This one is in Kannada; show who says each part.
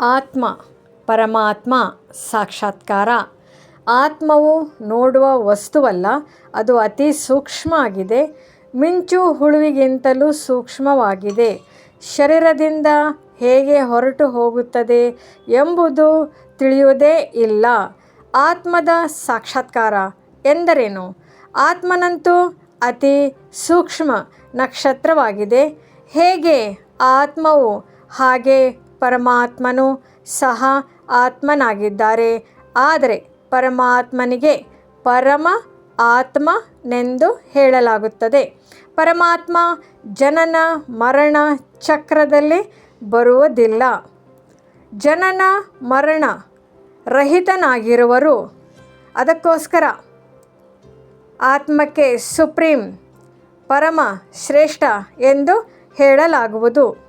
Speaker 1: ಆತ್ಮ, ಪರಮಾತ್ಮ, ಸಾಕ್ಷಾತ್ಕಾರ. ಆತ್ಮವು ನೋಡುವ ವಸ್ತುವಲ್ಲ, ಅದು ಅತಿ ಸೂಕ್ಷ್ಮ ಆಗಿದೆ. ಮಿಂಚು ಹುಳುವಿಗಿಂತಲೂ ಸೂಕ್ಷ್ಮವಾಗಿದೆ. ಶರೀರದಿಂದ ಹೇಗೆ ಹೊರಟು ಹೋಗುತ್ತದೆ ಎಂಬುದು ತಿಳಿಯುವುದೇ ಇಲ್ಲ. ಆತ್ಮದ ಸಾಕ್ಷಾತ್ಕಾರ ಎಂದರೇನು? ಆತ್ಮನಂತೂ ಅತಿ ಸೂಕ್ಷ್ಮ ನಕ್ಷತ್ರವಾಗಿದೆ. ಹೇಗೆ? ಆತ್ಮವು ಹಾಗೆ ಪರಮಾತ್ಮನು ಸಹ ಆತ್ಮನಾಗಿದ್ದಾರೆ. ಆದರೆ ಪರಮಾತ್ಮನಿಗೆ ಪರಮ ಆತ್ಮನೆಂದು ಹೇಳಲಾಗುತ್ತದೆ. ಪರಮಾತ್ಮ ಜನನ ಮರಣ ಚಕ್ರದಲ್ಲಿ ಬರುವುದಿಲ್ಲ. ಜನನ ಮರಣ ರಹಿತನಾಗಿರುವರು. ಅದಕ್ಕೋಸ್ಕರ ಆತ್ಮಕ್ಕೆ ಸುಪ್ರೀಂ, ಪರಮ ಶ್ರೇಷ್ಠ ಎಂದು ಹೇಳಲಾಗುವುದು.